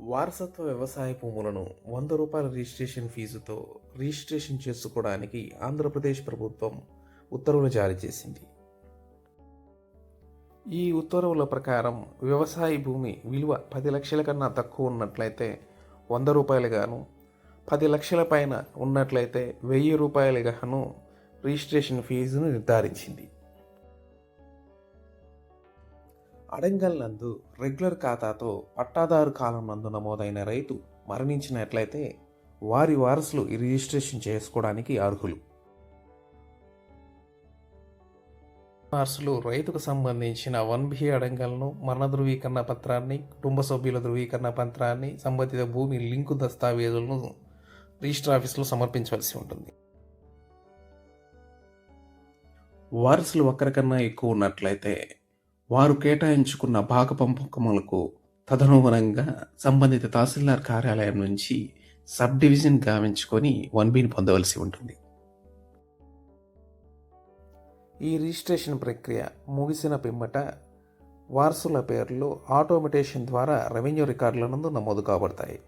వారసత్వ వ్యవసాయ భూములను వంద రూపాయల రిజిస్ట్రేషన్ ఫీజుతో రిజిస్ట్రేషన్ చేసుకోవడానికి ఆంధ్రప్రదేశ్ ప్రభుత్వం ఉత్తర్వులు జారీ చేసింది. ఈ ఉత్తర్వుల ప్రకారం వ్యవసాయ భూమి విలువ పది లక్షల కన్నా తక్కువ ఉన్నట్లయితే వంద రూపాయలుగాను పది లక్షల పైన ఉన్నట్లయితే వెయ్యి రూపాయలుగాను రిజిస్ట్రేషన్ ఫీజును నిర్ధారించింది. అడంగల్ నందు రెగ్యులర్ ఖాతాతో పట్టాదారు కాలం నందు నమోదైన రైతు మరణించినట్లయితే వారి వారసులు ఈ రిజిస్ట్రేషన్ చేసుకోవడానికి అర్హులు. వారసులు రైతుకు సంబంధించిన వన్ బి అడంగల్ను మరణ ధృవీకరణ పత్రాన్ని కుటుంబ సభ్యుల ధృవీకరణ పత్రాన్ని సంబంధిత భూమి లింకు దస్తావేజులను రిజిస్టర్ ఆఫీసులో సమర్పించవలసి ఉంటుంది. వారసులు ఒక్కరికన్నా ఎక్కువ ఉన్నట్లయితే వారు కేటాయించుకున్న భాగ పంపకములకు తదనుగుణంగా సంబంధిత తహసీల్దార్ కార్యాలయం నుంచి సబ్ డివిజన్ గావించుకొని వన్ బిని పొందవలసి ఉంటుంది. ఈ రిజిస్ట్రేషన్ ప్రక్రియ ముగిసిన పిమ్మట వారసుల పేర్లు ఆటోమేటేషన్ ద్వారా రెవెన్యూ రికార్డుల నందు నమోదు కాబడతాయి.